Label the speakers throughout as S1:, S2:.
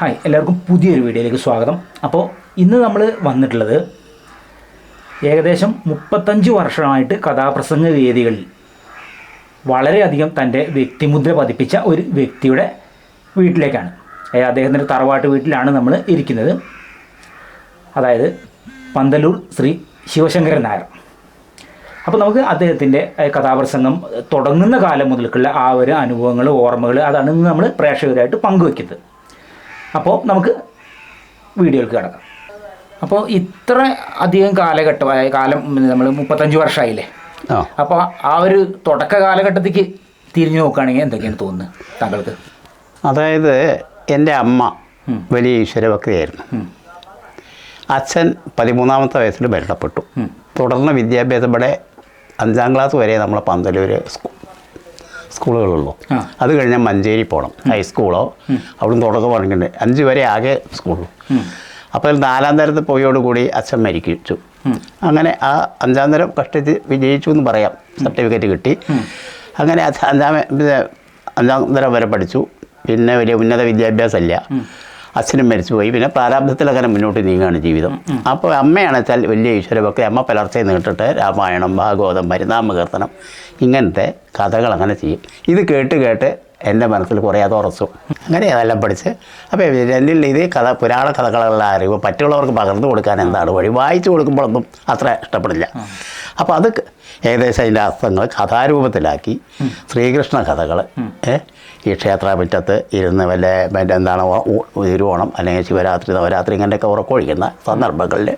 S1: Hi എല്ലാവർക്കും പുതിയൊരു വീഡിയോയിലേക്ക് സ്വാഗതം. അപ്പോൾ ഇന്ന് നമ്മൾ വന്നിട്ടുള്ളത് ഏകദേശം മുപ്പത്തഞ്ച് വർഷമായിട്ട് കഥാപ്രസംഗ വേദികളിൽ വളരെയധികം തന്റെ വ്യക്തിമുദ്ര പതിപ്പിച്ച ഒരു വ്യക്തിയുടെ വീട്ടിലേക്കാണ്. അദ്ദേഹത്തിന്റെ തറവാട്ട് വീട്ടിലാണ് നമ്മൾ ഇരിക്കുന്നത്. അതായത് പന്തലൂർ ശ്രീ ശിവശങ്കരൻ നായർ. അപ്പോൾ നമുക്ക് അദ്ദേഹത്തിന്റെ കഥാപ്രസംഗം തുടങ്ങുന്ന കാലം മുതൽക്കുള്ള ആ ഒരു അനുഭവങ്ങൾ ഓർമ്മകൾ അതാണ് നമ്മൾ പ്രേക്ഷകരായിട്ട് പങ്കുവെക്കുന്നത്. അപ്പോൾ നമുക്ക് വീഡിയോയിലേക്ക് കിടക്കാം. അപ്പോൾ ഇത്ര അധികം കാലഘട്ടമായ കാലം നമ്മൾ മുപ്പത്തഞ്ച് വർഷമായില്ലേ അപ്പോൾ ആ ഒരു തുടക്ക കാലഘട്ടത്തേക്ക് തിരിഞ്ഞു നോക്കുകയാണെങ്കിൽ എന്തൊക്കെയാണ് തോന്നുന്നത് താങ്കൾക്ക്?
S2: അതായത് എന്റെ അമ്മ വലിയ ഈശ്വരഭക്തിയായിരുന്നു
S1: ഉം.
S2: അച്ഛൻ പതിമൂന്നാമത്തെ വയസ്സിൽ മരണപ്പെട്ടു. തുടർന്ന് വിദ്യാഭ്യാസം ഇവിടെ അഞ്ചാം ക്ലാസ് വരെ നമ്മളെ പന്തലൂർ സ്കൂളുകളുള്ളൂ. അത് കഴിഞ്ഞാൽ മഞ്ചേരി പോകണം ഹൈസ്കൂളോ? അവിടുന്ന് തുടക്കം പറഞ്ഞിട്ടുണ്ട്. അഞ്ച് വരെ ആകെ സ്കൂളുള്ളൂ. അപ്പോൾ നാലാം തരത്തിൽ പോയോടുകൂടി അച്ഛൻ മരിക്കിച്ചു അങ്ങനെ ആ അഞ്ചാം തരം കഷ്ടിച്ച് വിജയിച്ചു എന്ന് പറയാം. സർട്ടിഫിക്കറ്റ് കിട്ടി. അങ്ങനെ അഞ്ചാം അഞ്ചാം തരം വരെ പഠിച്ചു. പിന്നെ വലിയ ഉന്നത വിദ്യാഭ്യാസമില്ല. അച്ഛനും മരിച്ചുപോയി. പിന്നെ പ്രാരാബ്ധത്തിൽ അങ്ങനെ മുന്നോട്ട് നീങ്ങുകയാണ് ജീവിതം. അപ്പോൾ അമ്മയാണ് വെച്ചാൽ വലിയ ഈശ്വരഭക്തി. അമ്മ പുലർച്ചെ നീട്ടിട്ട് രാമായണം ഭാഗവതം പരിനാമകീർത്തനം ഇങ്ങനത്തെ കഥകൾ അങ്ങനെ ചെയ്യും. ഇത് കേട്ട് കേട്ട് എന്റെ മനസ്സിൽ കുറേ അത് ഉറച്ചു. അങ്ങനെ അതെല്ലാം പഠിച്ച്. അപ്പോൾ രണ്ടിൽ ഇത് കഥ പുരാണ കഥകളുള്ള അറിവ് പറ്റുള്ളവർക്ക് പകർന്നു കൊടുക്കാൻ എന്താണ് വഴി? വായിച്ചു കൊടുക്കുമ്പോഴൊന്നും അത്ര ഇഷ്ടപ്പെടില്ല. അപ്പോൾ അത് ഏകദേശം അതിന്റെ അർത്ഥങ്ങൾ കഥാരൂപത്തിലാക്കി. ശ്രീകൃഷ്ണ കഥകൾ ഈ ക്ഷേത്രമുറ്റത്ത് ഇരുന്ന് വല്ല മറ്റേ എന്താണ് തിരുവോണം അല്ലെങ്കിൽ ശിവരാത്രി നവരാത്രി ഇങ്ങനെയൊക്കെ ഉറക്കൊഴിക്കുന്ന സന്ദർഭങ്ങളിൽ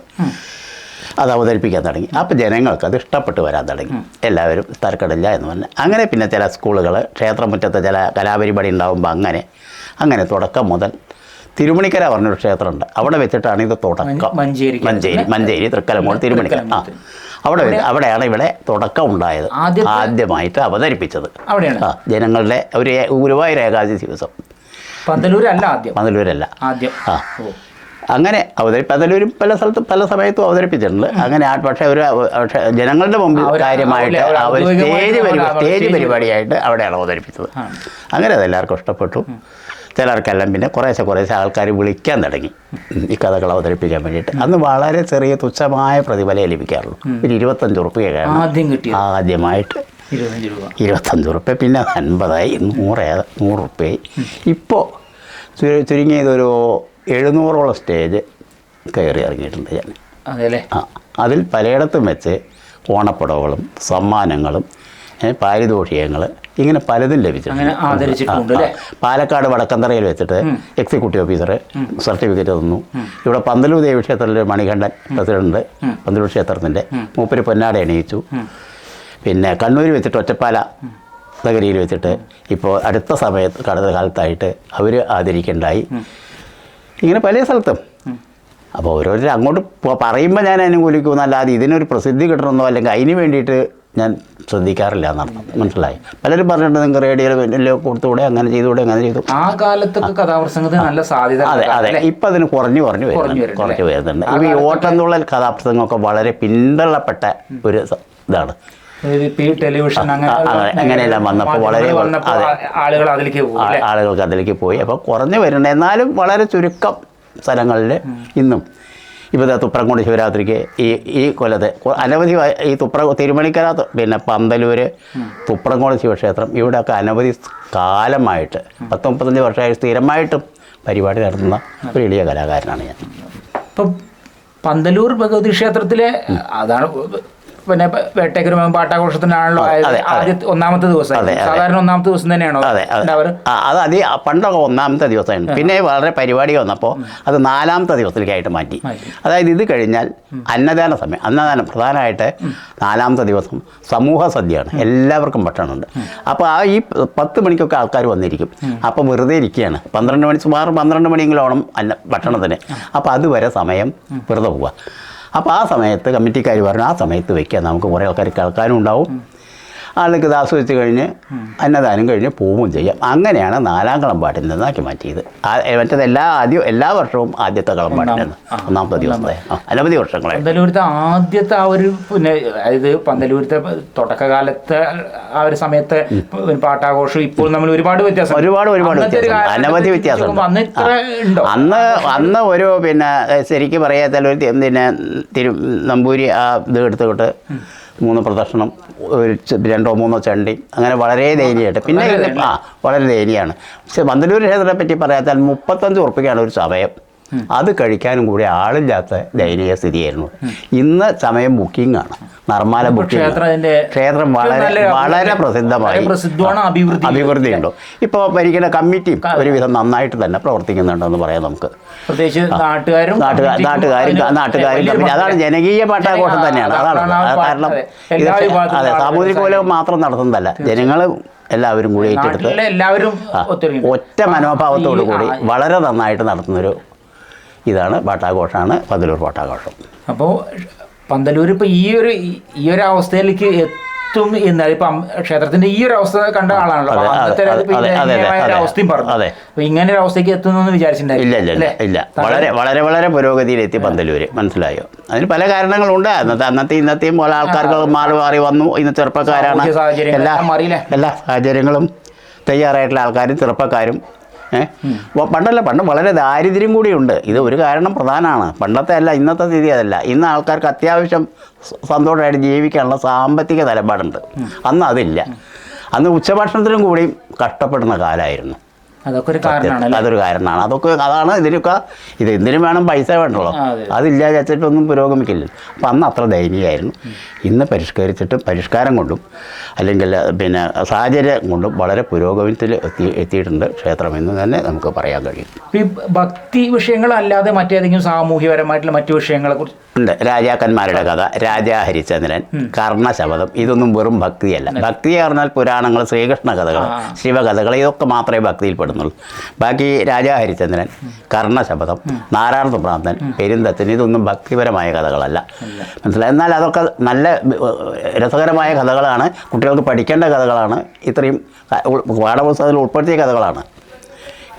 S2: അത് അവതരിപ്പിക്കാൻ തുടങ്ങി. അപ്പോൾ ജനങ്ങൾക്ക് അത് ഇഷ്ടപ്പെട്ട് വരാൻ തുടങ്ങി. എല്ലാവരും തരക്കടില്ല എന്ന് പറഞ്ഞു. അങ്ങനെ പിന്നെ ചില സ്കൂളുകൾ ക്ഷേത്രമുറ്റത്തെ ചില കലാപരിപാടി ഉണ്ടാകുമ്പോൾ അങ്ങനെ അങ്ങനെ തുടക്കം മുതൽ തിരുമണിക്കര പറഞ്ഞൊരു ക്ഷേത്രമുണ്ട്. അവിടെ വെച്ചിട്ടാണ് ഇത് തുടക്കം.
S1: മഞ്ചേരി
S2: മഞ്ചേരി മഞ്ചേരി തൃക്കലമോട് തിരുമണിക്കര. ആ. അവിടെ അവിടെയാണ് ഇവിടെ തുടക്കം ഉണ്ടായത്. ആദ്യമായിട്ട് അവതരിപ്പിച്ചത്. ആ ജനങ്ങളുടെ ഒരു ഗുരുവായൂർ ഏകാദശി ദിവസം.
S1: പന്തലൂരല്ല ആദ്യം?
S2: പന്തലൂരല്ല.
S1: ആദ്യം.
S2: ആ. അങ്ങനെ അവതരിപ്പ് അതിലൊരു പല സ്ഥലത്ത് പല സമയത്തും അവതരിപ്പിച്ചിട്ടുണ്ട്. അങ്ങനെ പക്ഷേ ഒരു പക്ഷേ ജനങ്ങളുടെ മുമ്പിൽ കാര്യമായിട്ട്
S1: അവർ
S2: സ്റ്റേജ് പരിപാടി സ്റ്റേജ് പരിപാടിയായിട്ട് അവിടെയാണ് അവതരിപ്പിച്ചത്. അങ്ങനെ അതെല്ലാവർക്കും ഇഷ്ടപ്പെട്ടു. ചിലർക്കെല്ലാം പിന്നെ കുറേശ്ശെ കുറേശ്ശെ ആൾക്കാർ വിളിക്കാൻ തുടങ്ങി. ഈ കഥകൾ അവതരിപ്പിക്കാൻ വേണ്ടിയിട്ട്. അന്ന് വളരെ ചെറിയ തുച്ഛമായ പ്രതിഫലം ലഭിക്കാറുള്ളൂ. ഒരു ഇരുപത്തഞ്ച് ഉറുപ്പികയാണ് ആദ്യമായിട്ട്.
S1: ഇരുപത്തഞ്ച് രൂപ.
S2: ഇരുപത്തഞ്ച് ഉറുപ്പ്യ പിന്നെ അൻപതായി. നൂറ് നൂറ് ഉറുപ്പ്യായി ഇപ്പോൾ ചുരുങ്ങിയതൊരു എഴുന്നൂറോളം സ്റ്റേജ് കയറി ഇറങ്ങിയിട്ടുണ്ട് ഞാൻ.
S1: അതെയല്ലേ
S2: ആ അതിൽ പലയിടത്തും വെച്ച് ഓണപ്പടവുകളും സമ്മാനങ്ങളും പാരിതോഷികങ്ങൾ ഇങ്ങനെ പലതും ലഭിച്ചിട്ടുണ്ട്? പാലക്കാട് വടക്കന്തറയിൽ വെച്ചിട്ട് എക്സിക്യൂട്ടീവ് ഓഫീസർ സർട്ടിഫിക്കറ്റ് തന്നു. ഇവിടെ പന്തലൂർ ദേവി ക്ഷേത്രത്തിൽ മണികണ്ഠൻ പ്രസിഡന്റ് പന്തലൂർ ക്ഷേത്രത്തിന്റെ മൂപ്പര് പൊന്നാട എണീച്ചു. പിന്നെ കണ്ണൂർ വെച്ചിട്ട് ഒറ്റപ്പാല നഗരിയിൽ വെച്ചിട്ട് ഇപ്പോൾ അടുത്ത സമയത്ത് കടന്ന കാലത്തായിട്ട് അവർ ആദരിക്കണ്ടായി ഇങ്ങനെ പല സ്ഥലത്തും. അപ്പോൾ ഓരോരുത്തർ അങ്ങോട്ട് പറയുമ്പോൾ ഞാൻ അനുകൂലിക്കുമെന്നല്ലാതെ ഇതിനൊരു പ്രസിദ്ധി കിട്ടണമെന്നോ അല്ലെങ്കിൽ അതിന് വേണ്ടിയിട്ട് ഞാൻ ശ്രദ്ധിക്കാറില്ല എന്നർത്ഥം മനസ്സിലായി. പലരും പറഞ്ഞിട്ടുണ്ട് നിങ്ങൾക്ക് റേഡിയോയിലോ കൊടുത്തുകൂടെ അങ്ങനെ ചെയ്തുകൂടെ അങ്ങനെ ചെയ്തു.
S1: ആ കാലത്തൊക്കെ കഥാപ്രസംഗത്തിന് നല്ല സാധ്യത
S2: അതെ അതെ. ഇപ്പം അതിന് കുറഞ്ഞു കുറഞ്ഞു
S1: കുറഞ്ഞു
S2: വരുന്നുണ്ട് കുറച്ച് വരുന്നുണ്ട്. ഈ
S1: ഓട്ടം
S2: തുള്ളൽ കഥാപ്രസംഗമൊക്കെ വളരെ പിന്തള്ളപ്പെട്ട ഒരു ഇതാണ്.
S1: ടെലിവിഷൻ
S2: അങ്ങനെയെല്ലാം വന്നപ്പോൾ വളരെ
S1: ആളുകൾ അതിലേക്ക്
S2: ആളുകൾക്ക് അതിലേക്ക് പോയി. അപ്പോൾ കുറഞ്ഞു വരുന്നുണ്ട്. എന്നാലും വളരെ ചുരുക്കം സ്ഥലങ്ങളിൽ ഇന്നും ഇപ്പോൾ ദാ തുപ്രംകുണ്ട് ശിവരാത്രിക്ക് ഈ ഈ കൊല്ലത്തെ അനവധി ഈ തുപ്ര തിരുമണിക്കര പിന്നെ പന്തലൂർ തുപ്രംകോട് ശിവക്ഷേത്രം ഇവിടെയൊക്കെ അനവധി കാലമായിട്ട് പത്ത് മുപ്പത്തഞ്ച് വർഷമായി സ്ഥിരമായിട്ടും പരിപാടി നടത്തുന്ന ഒരു എളിയ കലാകാരനാണ് ഞാൻ.
S1: ഇപ്പം പന്തലൂർ ഭഗവതി ക്ഷേത്രത്തിലെ അതാണ് പിന്നെ വേട്ടയ്ക്കൊരു പാട്ടാഘോഷത്തിനാണല്ലോ. ആദ്യത്തെ ഒന്നാമത്തെ ദിവസം. സാധാരണ ഒന്നാമത്തെ ദിവസം തന്നെയാണോ
S2: അതെ അതെ. പണ്ടൊക്കെ ഒന്നാമത്തെ ദിവസമായിരുന്നു. പിന്നെ വളരെ പരിപാടി വന്നപ്പോൾ അത് നാലാമത്തെ ദിവസത്തിലേക്കായിട്ട് മാറ്റി.
S1: മാറ്റി.
S2: അതായത് ഇത് കഴിഞ്ഞാൽ അന്നദാന സമയം അന്നദാനം പ്രധാനമായിട്ട് നാലാമത്തെ ദിവസം സമൂഹ സദ്യയാണ്. എല്ലാവർക്കും ഭക്ഷണമുണ്ട്. അപ്പോൾ ആ ഈ പത്ത് മണിക്കൊക്കെ ആൾക്കാർ വന്നിരിക്കും. അപ്പോൾ വെറുതെ ഇരിക്കുകയാണ്. പന്ത്രണ്ട് മണി സുമാർ പന്ത്രണ്ട് മണിയെങ്കിലും ഓണം അന്ന ഭക്ഷണത്തിന്. അപ്പോൾ അതുവരെ സമയം വെറുതെ പോവുക. അപ്പോൾ ആ സമയത്ത് കമ്മിറ്റിക്കാർ പറഞ്ഞു ആ സമയത്ത് വെക്കുക നമുക്ക് കുറേ ആൾക്കാർ കേൾക്കാനും ഉണ്ടാവും. ആൾക്ക് ഇത് ആസ്വദിച്ച് കഴിഞ്ഞ് അന്നദാനം കഴിഞ്ഞ് പോവുകയും ചെയ്യാം. അങ്ങനെയാണ് നാലാം കളമ്പാട്ടിൽ നിന്നാക്കി മാറ്റിയത്. മറ്റേത് എല്ലാ ആദ്യം എല്ലാ വർഷവും ആദ്യത്തെ കളമ്പാട്ടിൽ നിന്ന് ഒന്നാമത്തെ ദിവസം അനവധി വർഷങ്ങളെ
S1: പന്തലൂരത്തെ ആദ്യത്തെ ആ ഒരു പിന്നെ അതായത് പന്തലൂരത്തെ തുടക്കകാലത്തെ ആ ഒരു സമയത്തെ പാട്ടാഘോഷം ഇപ്പോൾ നമ്മൾ ഒരുപാട് വ്യത്യാസം.
S2: ഒരുപാട് ഒരുപാട്
S1: അനവധി
S2: വ്യത്യാസം അനവധി
S1: അന്ന്
S2: അന്ന് ഒരു പിന്നെ ശരിക്കും പറയാത്ത ഒരു പിന്നെ തിരു നമ്പൂരി ആ ഇത് എടുത്തുകൊണ്ട് മൂന്ന് പ്രദക്ഷിണം ഒരു രണ്ടോ മൂന്നോ ചണ്ടി അങ്ങനെ വളരെ ദയനീയമായിട്ട്. പിന്നെ ആ വളരെ ദയനീയമാണ്. പക്ഷേ പന്തലൂർ ക്ഷേത്രത്തെ പറ്റി പറയാത്താൽ മുപ്പത്തഞ്ച് ഉറപ്പിക്കാണ് ഒരു സമയം അത് കഴിക്കാനും കൂടി ആളില്ലാത്ത ദയനീയ സ്ഥിതിയായിരുന്നു. ഇന്ന് സമയം ബുക്കിംഗ് ആണ് നർമാല ബുക്കിംഗ്
S1: ക്ഷേത്രം
S2: വളരെ വളരെ പ്രസിദ്ധമായി
S1: അഭിവൃദ്ധി.
S2: ഉണ്ട് ഇപ്പോൾ ഭരിക്കുന്ന കമ്മിറ്റിയും ഒരുവിധം നന്നായിട്ട് തന്നെ പ്രവർത്തിക്കുന്നുണ്ടെന്ന് പറയാം നമുക്ക്.
S1: നാട്ടുകാരും
S2: നാട്ടുകാരും കമ്മിറ്റി അതാണ് ജനകീയ പാട്ടാഘോഷം തന്നെയാണ്. അതാണ് കാരണം
S1: അതെ.
S2: ഇത്
S1: എല്ലാ
S2: അതെ
S1: ആളുകൾ
S2: കോലം മാത്രം നടത്തുന്നതല്ല. ജനങ്ങൾ എല്ലാവരും കൂടി ഏറ്റെടുത്ത്
S1: എല്ലാവരും
S2: ഒറ്റ മനോഭാവത്തോടു കൂടി വളരെ നന്നായിട്ട് നടത്തുന്നൊരു ഇതാണ് പാട്ടാഘോഷമാണ് പന്തലൂർ പാട്ടാഘോഷം
S1: അപ്പോൾ പന്തലൂർ ഇപ്പോൾ ഈ ഒരു ഈ ഒരു അവസ്ഥയിലേക്ക് എത്തും എന്ന് ഇപ്പം ക്ഷേത്രത്തിന്റെ ക്ഷേത്രത്തിന്റെ ഈ ഒരു അവസ്ഥ കണ്ട ആളാണല്ലോ. അവസ്ഥയും പറഞ്ഞു.
S2: അതെ.
S1: അപ്പോൾ ഇങ്ങനെ ഒരു അവസ്ഥയ്ക്ക് എത്തുന്നു
S2: ഇല്ല
S1: വിചാരിച്ചിട്ടുണ്ടായില്ല.
S2: ഇല്ല ഇല്ല ഇല്ല വളരെ വളരെ വളരെ പുരോഗതിയിലെത്തി പന്തലൂർ മനസ്സിലായോ? അതിന് പല കാരണങ്ങളുണ്ട്. അന്നത്തെ അന്നത്തെ ഇന്നത്തെയും പോലെ ആൾക്കാർക്ക് മാറി മാറി വന്നു. ഇന്ന് ചെറുപ്പക്കാരാണ്. എല്ലാ
S1: എല്ലാം
S2: സാഹചര്യങ്ങളും തയ്യാറായിട്ടുള്ള ആൾക്കാരും ചെറുപ്പക്കാരും പണ്ടല്ല പണ്ട് വളരെ ദാരിദ്ര്യം കൂടിയുണ്ട്. ഇത് ഒരു കാരണം പ്രധാനമാണ്. പണ്ടത്തെ അല്ല ഇന്നത്തെ സ്ഥിതി അതല്ല. ഇന്ന് ആൾക്കാർക്ക് അത്യാവശ്യം സന്തോഷമായിട്ട് ജീവിക്കാനുള്ള സാമ്പത്തിക നിലപാടുണ്ട്. അന്ന് അതില്ല. അന്ന് ഉച്ചഭക്ഷണത്തിനും കൂടിയും കഷ്ടപ്പെടുന്ന കാലമായിരുന്നു.
S1: അതൊക്കെ ഒരു കാരണമാണ്
S2: അതൊരു കാരണമാണ്. അതൊക്കെ അതാണ് ഇതിനൊക്കെ ഇത് എന്തിനും വേണം പൈസ വേണ്ടല്ലോ. അതില്ല വെച്ചിട്ടൊന്നും പുരോഗമിക്കില്ല. അപ്പം അന്ന് അത്ര ദയനീയമായിരുന്നു. ഇന്ന് പരിഷ്കരിച്ചിട്ട് പരിഷ്കാരം കൊണ്ടും അല്ലെങ്കിൽ പിന്നെ സാഹചര്യം കൊണ്ടും വളരെ പുരോഗമനത്തിൽ എത്തി എത്തിയിട്ടുണ്ട് ക്ഷേത്രം എന്ന് തന്നെ നമുക്ക് പറയാൻ കഴിയും.
S1: ഈ ഭക്തി വിഷയങ്ങളല്ലാതെ മറ്റേതെങ്കിലും സാമൂഹ്യപരമായിട്ടുള്ള മറ്റു വിഷയങ്ങളെ കുറിച്ച്?
S2: ഉണ്ട്. രാജാക്കന്മാരുടെ കഥ രാജാ ഹരിചന്ദ്രൻ കർണശബദം ഇതൊന്നും വെറും ഭക്തിയല്ല. ഭക്തി പറഞ്ഞാൽ പുരാണങ്ങൾ ശ്രീകൃഷ്ണ കഥകൾ. ശിവകഥകൾ ഇതൊക്കെ മാത്രമേ ഭക്തിയിൽ പെടുന്നുള്ളൂ ബാക്കി രാജാ ഹരിചന്ദ്രൻ കർണശബദം നാരായണ ഭ്രാന്തൻ പെരിന്തത്തൻ ഇതൊന്നും ഭക്തിപരമായ കഥകളല്ല. മനസ്സിലായി? എന്നാൽ അതൊക്കെ നല്ല രസകരമായ കഥകളാണ്. കുട്ടികൾക്ക് പഠിക്കേണ്ട കഥകളാണ്. ഇത്രയും പാഠപുസ്തകത്തിൽ ഉൾപ്പെടുത്തിയ കഥകളാണ്.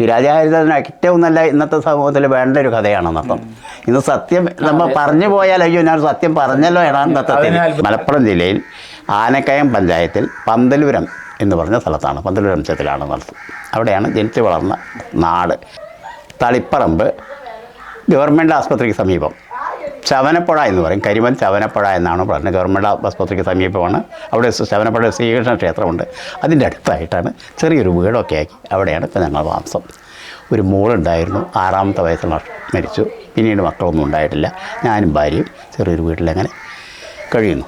S2: ഈ രാജാഹരിചന്ദ്രൻ ഏറ്റവും നല്ല ഇന്നത്തെ സമൂഹത്തിൽ വേണ്ട ഒരു കഥയാണെന്നർത്ഥം ഇന്ന് സത്യം നമ്മൾ പറഞ്ഞു പോയാൽ അയ്യോ ഞാൻ സത്യം പറഞ്ഞല്ലോ എന്നാണ്
S1: തത്വത്തിൽ
S2: മലപ്പുറം ജില്ലയിൽ ആനക്കയം പഞ്ചായത്തിൽ പന്തലൂരം എന്ന് പറഞ്ഞ സ്ഥലത്താണ്. പന്തലൂരം അംശത്തിലാണ് നടത്തും അവിടെയാണ് ജനിച്ചു വളർന്ന നാട്. തളിപ്പറമ്പ് ഗവൺമെന്റ് ആസ്പത്രിക്ക് സമീപം. ചവനപ്പുഴ എന്ന് പറയും. കരിമൻ ചവനപ്പുഴ എന്നാണ് പറഞ്ഞത്. ഗവൺമെന്റ് ആസ്പത്രിക്ക് സമീപമാണ്. അവിടെ ചവനപ്പുഴ ശ്രീകൃഷ്ണ ക്ഷേത്രമുണ്ട്. അതിന്റെ അടുത്തായിട്ടാണ് ചെറിയൊരു വീടൊക്കെ ആക്കി അവിടെയാണ് ഇപ്പോൾ ഞങ്ങൾ താമസം. ഒരു മോളുണ്ടായിരുന്നു. ആറാമത്തെ വയസ്സിൽ മരിച്ചു. പിന്നീട് മക്കളൊന്നും ഉണ്ടായിട്ടില്ല. ഞാനും ഭാര്യയും ചെറിയൊരു വീട്ടിലങ്ങനെ കഴിയുന്നു.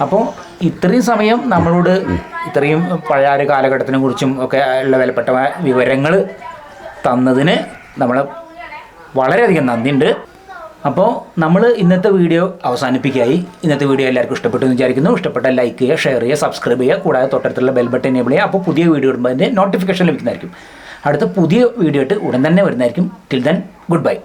S1: അപ്പോൾ ഇത്രയും സമയം നമ്മളോട് ഇത്രയും പഴയ ഒരു കാലഘട്ടത്തിനെ കുറിച്ചും ഒക്കെ ഉള്ള വിലപ്പെട്ട വിവരങ്ങൾ തന്നതിന് നമ്മൾ വളരെയധികം നന്ദിയുണ്ട്. അപ്പോൾ നമ്മൾ ഇന്നത്തെ വീഡിയോ അവസാനിപ്പിക്കുകയായി ഇന്നത്തെ വീഡിയോ എല്ലാവർക്കും ഇഷ്ടപ്പെട്ടു എന്ന് വിചാരിക്കുന്നു. ഇഷ്ടപ്പെട്ട ലൈക്ക് ചെയ്യുക ഷെയർ ചെയ്യുക സബ്സ്ക്രൈബ് ചെയ്യുക. കൂടാതെ തൊട്ടടുത്തുള്ള ബെൽ ബട്ടൺ എനേബിൾ ചെയ്യുക. അപ്പോൾ പുതിയ വീഡിയോ ഇടുമ്പോൾ അതിന്റെ നോട്ടിഫിക്കേഷൻ ലഭിക്കുന്നതായിരിക്കും. അടുത്ത പുതിയ വീഡിയോ ഇട്ട് ഉടൻ തന്നെ വരുന്നതായിരിക്കും. Till then good bye